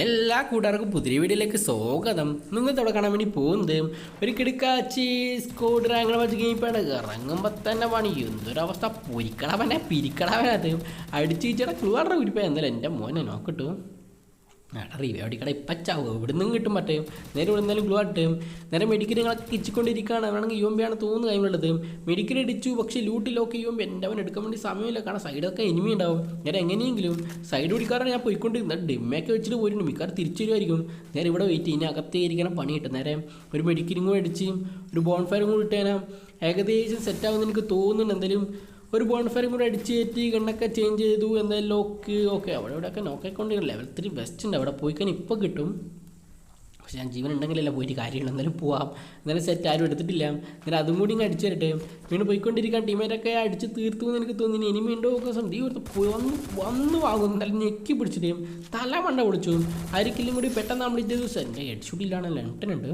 എല്ലാ കൂട്ടുകാർക്കും പുതിയ വീഡിയോയിലേക്ക് സ്വാഗതം. നിങ്ങൾ ഇവിടെ കാണാൻ വേണ്ടി പോകുന്നത് ഒരു കിടക്കാച്ചി സ്കോഡ് അങ്ങനെ വെച്ച് കഴിഞ്ഞാൽ ഇറങ്ങുമ്പോൾ തന്നെ പണി. എന്തൊരവസ്ഥ. പൊരിക്കടവനെ പിരിക്കടവനത് അടിച്ച് വെച്ചാൽ ക്ലൂവാറുടെ കുരിപ്പ എന്തായാലും എന്റെ മോനെ നോക്കട്ടു എടാ ചാവും? ഇവിടെ നിന്നും കിട്ടും പറ്റേം നേരെ ഇവിടെ നിന്നാലും ഗ്ലൂ ആട്ടും. നേരെ മെഡിക്കൽ നിങ്ങളൊക്കെ കിച്ചിക്കൊണ്ടിരിക്കുകയാണ് വേണമെങ്കിൽ യു എം ആണ് തോന്നുന്നു കൈമുള്ളത് മെഡിക്കൽ ഇടിച്ചു പക്ഷേ ലൂട്ട് ലോക്ക് ചെയ്യുമ്പോൾ എന്റെ അവൻ എടുക്കാൻ വേണ്ടി സമയമില്ല. കാരണം സൈഡൊക്കെ എനിമി ഉണ്ടാവും. നേരെ എങ്ങനെയെങ്കിലും സൈഡ് പിടിക്കാറാണ് ഞാൻ പോയിക്കൊണ്ടിരുന്നത്. ഡിമ്മയൊക്കെ വെച്ചിട്ട് പോയിട്ടുണ്ട് മിക്കാറ് തിരിച്ചു വരുമായിരിക്കും. നേരെ ഇവിടെ വെയിറ്റ് ചെയ്യുന്ന. അകത്തേ ഇരിക്കണം പണി കിട്ടും. നേരെ ഒരു മെഡിക്കലും കൂടെ അടിച്ച് ഒരു ബോൺഫയറും കൂടി ഇട്ടേനാ. ഏകദേശം സെറ്റ് ആവുമെന്ന് എനിക്ക് തോന്നുന്നുണ്ട്. എന്തായാലും ഒരു ബോൺഫയറും കൂടെ അടിച്ച് കയറ്റി ഗണ്ണൊക്കെ ചേഞ്ച് ചെയ്തു എന്തായാലും ലോക്ക് ഓക്കെ അവിടെ ഇവിടെയൊക്കെ നോക്കിക്കൊണ്ടിരുന്നു ലെവൽ ത്രീ ബെസ്റ്റ് ഉണ്ട്. അവിടെ പോയി കഴിഞ്ഞാൽ ഇപ്പോൾ കിട്ടും. പക്ഷെ ഞാൻ ജീവൻ ഉണ്ടെങ്കിലല്ല പോയിട്ട് കാര്യമില്ല എന്നാലും പോവാം. എന്നാലും സെറ്റ് ആരും എടുത്തിട്ടില്ല. എന്നാലും അതും കൂടി അടിച്ചു തരട്ടെ വീണ്ടും പോയിക്കൊണ്ടിരിക്കാൻ ടീമേറ്റൊക്കെ അടിച്ച് തീർത്തു എന്ന് എനിക്ക് തോന്നി ഇനി വീണ്ടും ഒക്കെ സന്ധി പോയി വന്ന് വന്ന് വാങ്ങും. എന്നാലും ഞെക്കി പിടിച്ചിട്ട് തല മണ്ട പൊളിച്ചു. ആയിരിക്കലും കൂടി പെട്ടെന്ന് നമ്മൾ ഇത് ദിവസം എന്റെ ഹെഡ്ഷൂട്ടിലാണ് ലെൻട്ടനുണ്ട്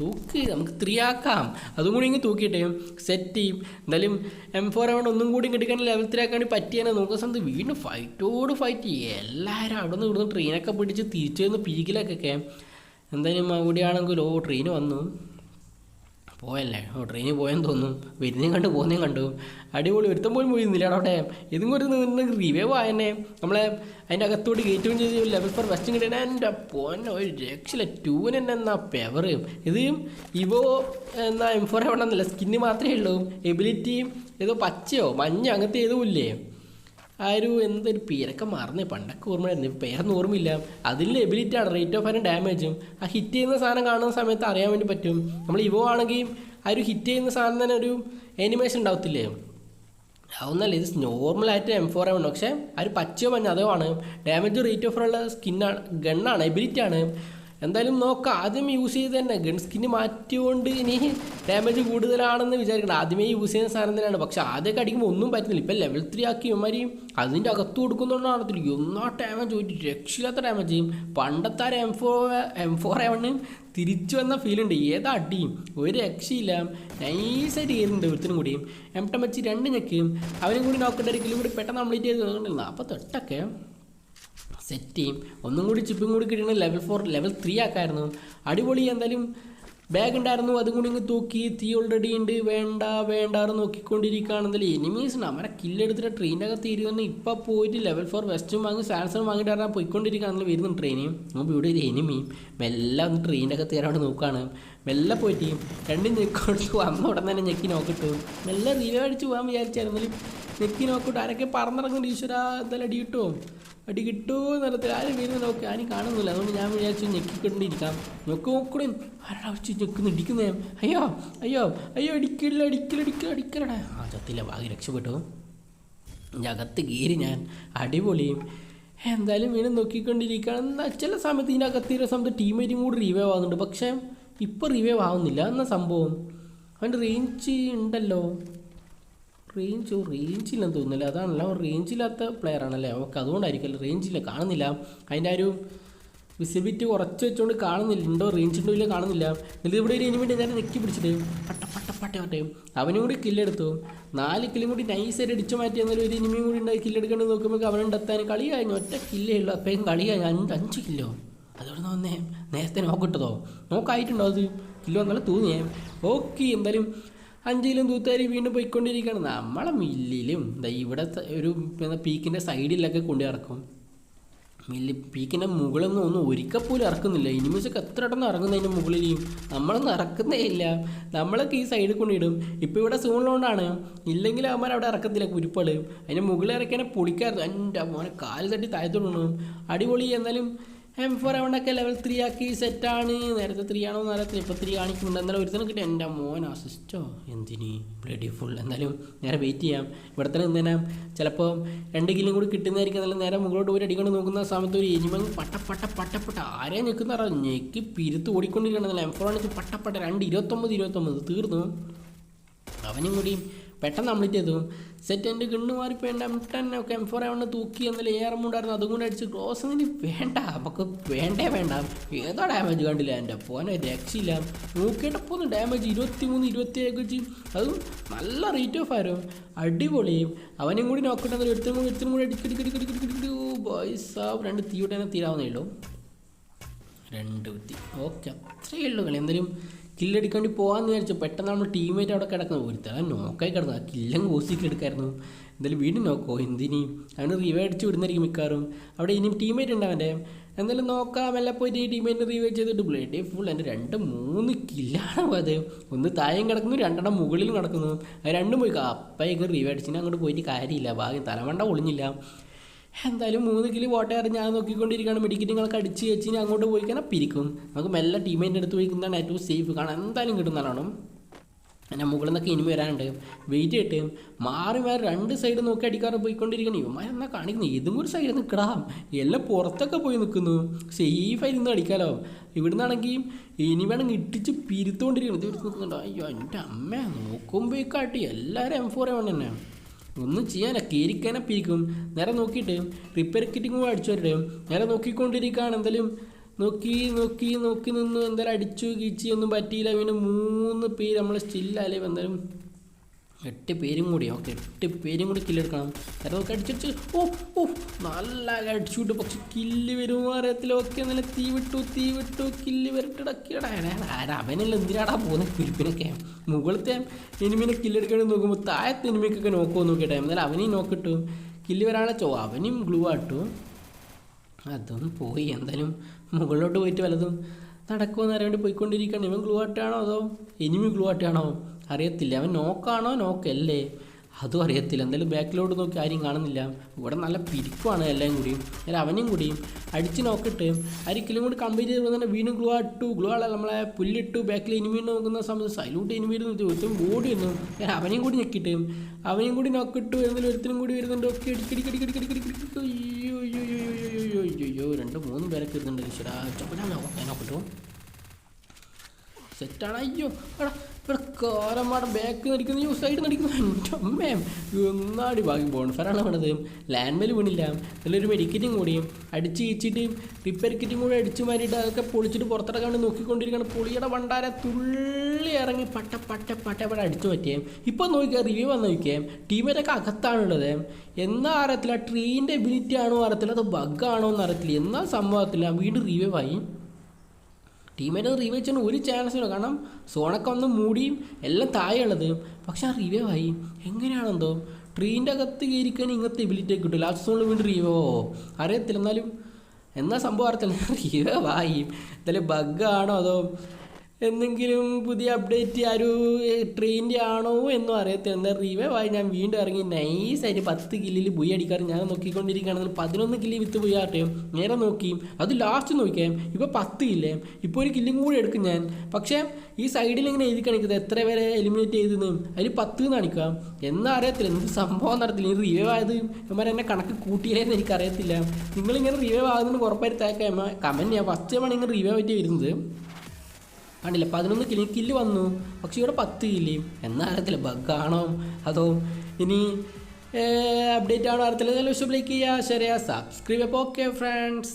തൂക്കി നമുക്ക് ത്രീ ആക്കാം അതും കൂടി ഇങ്ങനെ തൂക്കിയിട്ട് സെറ്റ് ചെയ്യും. എന്തായാലും എം ഫോർ ആവണ്ട് ഒന്നും കൂടി കിട്ടിക്കാൻ ലെവൽ ത്രീ ആക്കാൻ വേണ്ടി പറ്റിയാണ്. നോക്കുന്ന സമയത്ത് വീണ്ടും ഫൈറ്റോട് ഫൈറ്റ് എല്ലാവരും അവിടെ നിന്ന് ഇവിടുന്ന് ട്രെയിനൊക്കെ പിടിച്ച് തിരിച്ചു വന്ന് പീക്കിലൊക്കെ എന്തായാലും അവിടെയാണെങ്കിൽ ഓ ട്രെയിൻ വന്നു. പോയല്ലേ? ഓ ട്രെയിനിൽ പോയെന്ന് തോന്നും. വരുന്നേം കണ്ടു പോകുന്നേം കണ്ടു. അടിപൊളി. ഒരുത്തം പോലും പോയിരുന്നില്ല അവിടെ. ഇതും കൂടി നിന്ന് റിവൈവ് ആയെന്നെ. നമ്മളെ അതിന്റെ അകത്തോട്ട് കയറ്റുകയും ചെയ്ത്. ലെവൽ ഫോർ വെസ്റ്റും കിട്ടിയ എന്റെ പോന്നെ ഒരു രക്ഷയില്ല. ടൂന് തന്നെ എന്നാ പെവർ ഇത് ഇവോ എന്നാ എം ഫോർ എവിടെന്നല്ല സ്കിന്ന് മാത്രമേ ഉള്ളൂ. എബിലിറ്റിയും ഏതോ പച്ചയോ മഞ്ഞ അങ്ങനത്തെ ഏതോ ഇല്ലേ? ആ ഒരു എന്തൊരു പേരൊക്കെ മറന്നേ. പണ്ടൊക്കെ ഓർമ്മയായിരുന്നു ഇപ്പം പേരൊന്നും ഓർമ്മയില്ല. അതിന്റെ എബിലിറ്റി ആണ് റേറ്റ് ഓഫ് ഫയർ ഡാമേജും ആ ഹിറ്റ് ചെയ്യുന്ന സാധനം കാണുന്ന സമയത്ത് അറിയാൻ വേണ്ടി പറ്റും. നമ്മൾ ഇവോ ആണെങ്കിൽ ആ ഒരു ഹിറ്റ് ചെയ്യുന്ന സാധനം തന്നെ ഒരു എനിമേഷൻ ഉണ്ടാവത്തില്ലേ? അതൊന്നല്ല ഇത് നോർമലായിട്ട് എം ഫോർ ആണ് പക്ഷേ ആ ഒരു പച്ചയോ മഞ്ഞ അതോ ആണ്. ഡാമേജ് റേറ്റ് ഓഫ് ഉള്ള സ്കിന്നാണ് ഗണ്ണാണ് എബിലിറ്റി ആണ്. എന്തായാലും നോക്കാം ആദ്യം യൂസ് ചെയ്ത് തന്നെ. ഗൺ സ്കിന് മാറ്റിക്കൊണ്ട് ഇനി ഡാമേജ് കൂടുതലാണെന്ന് വിചാരിക്കണം ആദ്യമേ യൂസ് ചെയ്യുന്ന സാധനം തന്നെയാണ്. പക്ഷെ ആദ്യമൊക്കെ അടിക്കുമ്പോൾ ഒന്നും പറ്റുന്നില്ല ഇപ്പം ലെവൽ ത്രീ ആക്കി ഇവന്മാരി അതിന്റെ അകത്ത് കൊടുക്കുന്നതുകൊണ്ടാണ് ഒന്നാ ഡാമേജ് പോയിട്ട് രക്ഷയില്ലാത്ത ഡാമേജ് ചെയ്യും. പണ്ടത്തെ ആ M four M four A one തിരിച്ചു വന്ന ഫീലുണ്ട് ഏതാ അടിയും ഒരു രക്ഷയില്ല. നൈസായിട്ട് കയറുന്നുണ്ട് ഒരുത്തിനും കൂടിയും എം ടെം വെച്ച് രണ്ട് ഞെക്കും. അവനും കൂടി നോക്കേണ്ട ഒരു കൂടി പെട്ടെന്ന് കംപ്ലീറ്റ് ചെയ്ത്. നാൽപ്പത്തെട്ടൊക്കെ സെറ്റ് ചെയ്യും ഒന്നും കൂടി ചിപ്പും കൂടി കിട്ടണം ലെവൽ ഫോർ ലെവൽ ത്രീ ആക്കായിരുന്നു. അടിപൊളി എന്തായാലും ബാഗ് ഉണ്ടായിരുന്നു. അതും കൂടി ഇങ്ങ് തൂക്കി തീ ഓൾറെഡി ഉണ്ട്. വേണ്ട വേണ്ട എന്ന് നോക്കിക്കൊണ്ടിരിക്കുകയാണ് എന്തായാലും. എനിമീസ് അവരെ കില്ലെടുത്തിട്ട് ട്രെയിനിന്റെ അകത്ത് ഇരുന്ന് ഇപ്പം പോയിട്ട് ലെവൽ ഫോർ വെസ്റ്റും വാങ്ങി സാൻസറും വാങ്ങിയിട്ട് പറഞ്ഞാൽ പോയിക്കൊണ്ടിരിക്കുകയാണെന്ന് വരുന്നു ട്രെയിനും നമുക്ക് ഇവിടെ ഒരു എനിമി മെല്ലെ ഒന്ന് ട്രെയിനിന്റെ അകത്ത് കയറാണ്ട് നോക്കുകയാണ്. മെല്ലെ പോയിട്ട് രണ്ടും ഞെക്കോട്ട് വന്ന ഉടനെ തന്നെ ഞെക്കി നോക്കിട്ടു. മെല്ലെ റിവ അടിച്ച് പോകാൻ വിചാരിച്ചായിരുന്നാലും ഞെക്കി നോക്കിട്ട് ആരൊക്കെ പറന്നിറങ്ങുന്നുണ്ട് ഈശ്വര എന്തായാലും അടി കിട്ടുമോ അടി കിട്ടൂ നിറത്തിൽ ആരും വീഴുന്ന നോക്കി. ആരും കാണുന്നില്ല. അതുകൊണ്ട് ഞാൻ വിചാരിച്ചു ഞെക്കിക്കൊണ്ടിരിക്കാം. നോക്ക് നോക്കണേ ആരാടാ വെച്ച് ഞെക്കുന്നു ഇടിക്കുന്നേ അയ്യോ അയ്യോ അയ്യോ അടിക്കില്ല അടിക്കില്ല അടിക്കില്ല അടിക്കലടാ ആ ചത്തില്ല. ഭാഗ്യം രക്ഷപ്പെട്ടു. അകത്ത് കീറി ഞാൻ അടിപൊളിയും. എന്തായാലും വീണ്ടും നോക്കിക്കൊണ്ടിരിക്കുകയാണ്. എന്നാൽ ചില സമയത്ത് ഇതിന്റെ അകത്തിരുന്ന സമയത്ത് ടീമേറ്റും കൂടി റിവൈവ് ആവുന്നുണ്ട് പക്ഷേ ഇപ്പോൾ റിവൈവ് ആവുന്നില്ല. എന്ന സംഭവം? അവന്റെ റേഞ്ച് ഉണ്ടല്ലോ. റേഞ്ച് റേഞ്ച് ഇല്ലെന്ന് തോന്നുന്നില്ല. അതാണല്ലോ റേഞ്ച് റേഞ്ചില്ലാത്ത പ്ലെയർ ആണല്ലേ? അവർക്ക് റേഞ്ച് റേഞ്ചില്ല കാണുന്നില്ല. അതിന്റെ ഒരു വിസിബിലിറ്റി കുറച്ച് വെച്ചുകൊണ്ട് കാണുന്നില്ല. ഉണ്ടോ? റേഞ്ച് ഉണ്ടോ? ഇല്ല കാണുന്നില്ല. എന്നിട്ട് ഇവിടെ ഒരു എനിമിന്റെ ഞാൻ നെക്കി പിടിച്ചിട്ട് പട്ട പട്ട പട്ട പട്ടേ. അവനും കൂടി കില്ലെടുത്തു നാല് കില്ലും കൂടി നൈസായിട്ട് അടിച്ചു മാറ്റി. എന്നാലും ഒരു എനിമിയും കൂടി ഉണ്ടായി കില്ലെടുക്കേണ്ടത് നോക്കുമ്പോൾ അവനുണ്ടെത്താൻ കളി കഴിഞ്ഞു ഒറ്റ കില്ലേ ഉള്ളൂ. അപ്പം കളി കഴിഞ്ഞു അഞ്ച് അഞ്ച് കില്ലോ അതുകൊണ്ട് വന്നേ? നേരത്തെ നോക്കിട്ടതോ നോക്കായിട്ടുണ്ടോ അത്? കിലോ എന്നാലും തോന്നിയേ? ഓക്കെ എന്തായാലും അഞ്ചിലും തൂത്താരി വീണ്ടും പോയിക്കൊണ്ടിരിക്കുകയാണ്. നമ്മളെ മില്ലിലും ഇവിടെ ഒരു പീക്കിന്റെ സൈഡിലൊക്കെ കൊണ്ടു ഇറക്കും മില്ലി പീക്കിന്റെ മുകളിലൊന്നും ഒന്നും ഒരിക്കൽ പോലും ഇറക്കുന്നില്ല. ഇനിമീസൊക്കെ എത്ര ഇടന്ന് ഇറങ്ങുന്നതിന്റെ മുകളിലും നമ്മളൊന്നും ഇറക്കുന്നേ ഇല്ല. നമ്മളൊക്കെ ഈ സൈഡിൽ കൊണ്ടിടും ഇപ്പോൾ ഇവിടെ സൂണിലുകൊണ്ടാണ് ഇല്ലെങ്കിൽ അവന്മാർ അവിടെ ഇറക്കത്തില്ല കുരുപ്പൾ അതിന്റെ മുകളിൽ ഇറക്കിയാൽ പൊളിക്കാറ് എന്റെ മോനെ കാൽ തട്ടി താഴത്തോണ്ടു അടിപൊളി എന്നാലും എം ഫോർ എവണൊക്കെ ലെവൽ ത്രീ ആക്കി സെറ്റ് ആണ്. നേരത്തെ ത്രീ ആണോ നേരത്തെ ഇപ്പോൾ ത്രീ കാണിക്കുന്നുണ്ട്. എന്നാലും ഒരുത്തനും കിട്ടി എന്റെ മോൻ അസിസ്റ്റോ എന്തിനി? ബ്ലഡി ഫുൾ എന്നാലും നേരെ വെയിറ്റ് ചെയ്യാം. ഇവിടെ തന്നെ നിന്നേനെ ചിലപ്പോൾ രണ്ട് കിലും കൂടി കിട്ടുന്നതായിരിക്കും. എന്നാലും നേരെ മുകളോട്ട് പോയി അടിക്കൊണ്ട് നോക്കുന്ന സമയത്ത് ഒരു എനിമങ് പട്ട പട്ട പട്ടപ്പെട്ട ആരെ നിൽക്കുന്ന അറിയാം? ഞെക്കി പിരുത്ത് ഓടിക്കൊണ്ടിരിക്കണമെന്നല്ല എം ഫോർ ആണെങ്കിൽ പട്ടപ്പെട്ട രണ്ട് ഇരുപത്തൊമ്പത് ഇരുപത്തൊമ്പത്. തീർന്നു. അവനും കൂടി പെട്ടെന്ന് കംപ്ലീറ്റ് ചെയ്തു? സെറ്റ് എന്റെ ഗണ്ണ് മാറിപ്പോയി എം ടെൻ ഒക്കെ എം ഫോർ എവണ് തൂക്കി എന്നല്ല ഏറെ ഉണ്ടായിരുന്നു. അതും കൂടെ അടിച്ച് ക്ലോസ് ക്രോസിന് വേണ്ട. നമുക്ക് വേണ്ടേ വേണ്ട. ഏതോ ഡാമേജ് കണ്ടില്ല? എന്റെ പോനെ രക്ഷയില്ല. നോക്കിയിട്ടപ്പോൾ ഡാമേജ് ഇരുപത്തി മൂന്ന് ഇരുപത്തി ഏഴ് വെച്ച് അതും നല്ല റേറ്റ് ഓഫ് ആയിരുന്നു അടിപൊളിയും അവനും കൂടി നോക്കട്ടെ ഒരുത്തരും കൂടി ഒരുത്തരും കൂടി ഓ ബോയ്സ് ആ രണ്ട് തീ വിട്ടാൽ തീരാവുന്നേ ഉള്ളൂ. രണ്ട് കുത്തി. ഓക്കെ. അത്രയേ ഉള്ളൂ കളി. എന്തായാലും കില്ലടിക്കാൻ വേണ്ടി പോകാമെന്ന് വിചാരിച്ചു. പെട്ടെന്ന് നമ്മൾ ടീമേറ്റ് അവിടെ കിടക്കുന്നു. ഒരുത്തൽ നോക്കായി കിടന്നു. ആ കില്ലങ്ങ് ഓസിക്ക് എടുക്കായിരുന്നു. എന്തായാലും വീണ്ടും നോക്കോ. എന്തിനി? അവന് റിവേ അടിച്ച് വിടുന്നായിരിക്കും മിക്കാറും അവിടെ ഇനിയും ടീമേറ്റ് ഉണ്ട് അവന്റെ. എന്തായാലും നോക്കാം. എല്ലാം പോയിട്ട് ഈ ടീമേറ്റിന് റിവേ ചെയ്തിട്ട് ബ്ലേഡ് ഫുൾ എന്റെ രണ്ട് മൂന്ന് കില്ലാണ് അത്. ഒന്ന് താഴെയും കിടക്കുന്നു രണ്ടെണ്ണം മുകളിലും കിടക്കുന്നു. രണ്ടും പോയി. അപ്പയൊക്കെ റിവേ അടിച്ചിന് അങ്ങോട്ട് പോയിട്ട് കാര്യമില്ല. ഭാഗ്യം തലമണ്ട ഒളിഞ്ഞില്ല. എന്തായാലും മൂന്ന് കിലോ വോട്ടയർ ഞാൻ നോക്കിക്കൊണ്ടിരിക്കുകയാണ്. മെഡിക്കറ്റുകളൊക്കെ അടിച്ച് വെച്ച് ഇനി അങ്ങോട്ട് പോയി കഴിഞ്ഞാൽ പിരിക്കും. നമുക്ക് മെല്ല ടീമേറ്റിന്റെ അടുത്ത് പോയി കഴിഞ്ഞാൽ ഏറ്റവും സേഫ് കാണാം എന്തായാലും കിട്ടുന്നതാണ് എന്റെ മുകളിൽ നിന്നൊക്കെ ഇനി വരാനുണ്ട്. വെയിറ്റ് ചെയ്തിട്ട് മാറി മാറി രണ്ട് സൈഡ് നോക്കി അടിക്കാറ് പോയിക്കൊണ്ടിരിക്കണം ഇവന്മാർ എന്നാ കാണിക്കുന്നു ഏതും ഒരു സൈഡിൽ നിൽക്കടാം എല്ലാം പുറത്തൊക്കെ പോയി നിൽക്കുന്നു സേഫായി നിന്ന് അടിക്കാലോ. ഇവിടുന്നാണെങ്കിൽ ഇനി വേണമെങ്കിൽ ഇട്ടിച്ച് പിരുത്തോണ്ടിരിക്കണം. ഇത് നിൽക്കുന്നുണ്ടോ അയ്യോ എന്റെ അമ്മ നോക്കുമ്പോഴേക്കാട്ടി എല്ലാവരും എം ഫോർ എവൺ തന്നെ. ഒന്നും ചെയ്യാനാ കയറിക്കാനെ പിരിക്കും. നേരെ നോക്കിയിട്ട് റിപ്പയർ കിറ്റിങ് കൂടെ അടിച്ചു വരട്ടെ. നേരെ നോക്കിക്കൊണ്ടിരിക്കുകയാണ്. എന്തായാലും നോക്കി നോക്കി നോക്കി നിന്നു എന്തായാലും അടിച്ചു കീച്ചി ഒന്നും പറ്റിയില്ല. പിന്നെ മൂന്ന് പേര് നമ്മൾ സ്റ്റില്ലല്ലേ എന്തായാലും എട്ട് പേരും കൂടി ഓക്കെ എട്ട് പേരും കൂടി കില്ലെടുക്കണം കാരണം നമുക്ക് അടിച്ചടിച്ച് ഓ ഓ നല്ല അടിച്ചുവിട്ടു പക്ഷെ കില്ല് വരുമോ അറിയത്തില്ല. ഓക്കെ നല്ല തീ വിട്ടു തീ വിട്ടു കില്ല് വരട്ടിടക്കിടാ അവനെല്ലാം എന്തിനാടാ പോകുന്നത് കുരിപ്പിനൊക്കെ മുകളിലത്തെ എനിമിനെ കില്ലെടുക്കാൻ നോക്കുമ്പോൾ താഴത്തെ എനിമിക്കൊക്കെ നോക്കുമോ നോക്കിയിട്ടെ. എന്നാലും അവനെയും നോക്കിട്ടു കില്ല് വരാനുള്ള ചോ അവനും ഗ്ലൂ ആട്ടു അതൊന്നും പോയി എന്തായാലും മുകളിലോട്ട് പോയിട്ട് വല്ലതും നടക്കുമെന്ന് അറിയാൻ വേണ്ടി പോയിക്കൊണ്ടിരിക്കുകയാണ്. ഇവൻ ഗ്ലൂ ആട്ടാണോ അതോ എനിമി ഗ്ലൂ ആട്ടാണോ അറിയത്തില്ല. അവൻ നോക്കാണോ? നോക്കല്ലേ. അതും അറിയത്തില്ല. എന്തായാലും ബാക്കിലോട്ട് നോക്കി ആരും കാണുന്നില്ല. ഇവിടെ നല്ല പിരിക്കുവാണ് എല്ലാം കൂടിയും അല്ല അവനും കൂടിയും അടിച്ച് നോക്കിയിട്ട് ആരിക്കലും കൂടി കമ്പയർ ചെയ്ത് തന്നെ വീണ്ടും ഗ്ലൂ ആട്ടു ഗ്ലൂ ആളെ നമ്മളെ പുല്ലിട്ടു. ബാക്കിൽ ഇനിമീൻ നോക്കുന്ന സമയത്ത് സൈലൂട്ട് എനിമി ഒരുത്തും ഓടി വന്നു ഞാൻ അവനെയും കൂടി ഞെക്കിയിട്ട് അവനെയും കൂടി നോക്കിട്ടു എന്നാലും ഒരുത്തിനും കൂടി വരുന്നുണ്ട്. ഒക്കെ അടിക്കടിക്കടിക്കടിക്കടിക്കടിക്കടി രണ്ട് മൂന്ന് പേരൊക്കെ ഇരുന്നുണ്ട് ഈശ്വരാ. ചപ്പനാ എന്നെ പറ്റുമോ സെറ്റാണ്. അയ്യോ എടാ ഇവിടെ ബാക്ക് നടിക്കുന്നു യു സൈഡ് നടിക്കുന്നു എന്റെ അമ്മയും ഒന്നാടി ഭാഗ്യം. ബോൺഫറാണ് വേണത് ലാൻഡ് മേൽ വീണില്ല. നല്ലൊരു മെഡിക്കറ്റും കൂടി. അടിച്ച് കീച്ചിട്ട് റിപ്പയർ കിറ്റും കൂടി അടിച്ച് മാറിയിട്ട് അതൊക്കെ പൊളിച്ചിട്ട് പുറത്തിറക്കാൻ വേണ്ടി നോക്കിക്കൊണ്ടിരിക്കുകയാണ്. പുളിയുടെ വണ്ടാര തുള്ളി ഇറങ്ങി പട്ട പട്ട പട്ട പട്ട അടിച്ചു പറ്റിയേ ഇപ്പം നോക്കിയാൽ റിവ്യൂ വന്ന് നോക്കിയേ. ടീമിലൊക്കെ അകത്താണുള്ളത്. എന്നാ അറിയത്തില്ല ട്രീന്റെ എബിലിറ്റി ആണോ അറിയത്തില്ല അത് ബഗ്ഗാണോ എന്ന് അറിയത്തില്ല. എന്നാ സംഭവത്തില്ല വീണ്ടും റിവ്യൂ ആയി. ടീമേറ്റ് അത് റിവ്യൂ ചെയ്യാൻ ഒരു ചാൻസും ഇല്ല. കാരണം സോണൊക്കെ വന്ന് മൂടിയും എല്ലാം താഴെയുള്ളത്. പക്ഷെ ആ റിവ്യൂ ആയി. എങ്ങനെയാണെന്തോ? ട്രീന്റെ അകത്ത് കയറിക്കാൻ ഇങ്ങനത്തെ എബിലിറ്റി കിട്ടും. ലാസ്റ്റ് സോണിൽ വീണ്ടും റീവോ അറിയത്തില്ല. എന്നാലും എന്നാ സംഭവം? അറിയത്തില്ല. റിവ്യൂ ആയി. എന്തായാലും ബഗ്ഗാണോ അതോ എന്തെങ്കിലും പുതിയ അപ്ഡേറ്റ് ആ ഒരു ട്രെയിന്റെ ആണോ എന്നും അറിയത്തില്ല. എന്താ റിവേ ആയി. ഞാൻ വീണ്ടും ഇറങ്ങി. നൈസ് നൈസായിട്ട് പത്ത് കില്ലിൽ ബുയി അടിക്കാറ്. ഞാൻ നോക്കിക്കൊണ്ടിരിക്കുകയാണെങ്കിൽ പതിനൊന്ന് കില്ലി വിത്ത് ബുയി ആട്ടെയും നേരെ നോക്കിയും അത് ലാസ്റ്റ് നോക്കിയാൽ ഇപ്പോൾ പത്ത് കില്ലേ ഇപ്പോൾ ഒരു കില്ലും കൂടി എടുക്കും ഞാൻ. പക്ഷേ ഈ സൈഡിൽ ഇങ്ങനെ എഴുതി കാണിക്കുന്നത് എത്ര പേരെ എലിമിനേറ്റ് ചെയ്തെന്ന് അതിൽ പത്ത് എന്ന് കാണിക്കാം എന്നാ അറിയത്തില്ല. എന്ത് സംഭവം നടത്തില്ല? ഈ റിവേ ആയത്? ഇവന്മാർ എന്നെ കണക്ക് കൂട്ടിയില്ലെന്ന് എനിക്കറിയത്തില്ല. നിങ്ങളിങ്ങനെ റിവേ ആകുന്നതിന് ഉറപ്പായിട്ട് തേക്കാം കമന്റ് ഞാൻ ഫസ്റ്റ് ടൈമാണ് ഇങ്ങനെ റിവേ പറ്റി വരുന്നത്. കണ്ടില്ല? പതിനൊന്ന് കിലി കില്ല് വന്നു. പക്ഷെ ഇവിടെ പത്ത് കില്ല് എന്നറിയത്തില്ല ബഗ്ഗാണോ അതോ ഇനി അപ്ഡേറ്റ് ആണോ അറിയത്തില്ല. ലൈക്ക് ചെയ്യുക ശരിയാ സബ്സ്ക്രൈബ് ഓക്കെ ഫ്രണ്ട്സ്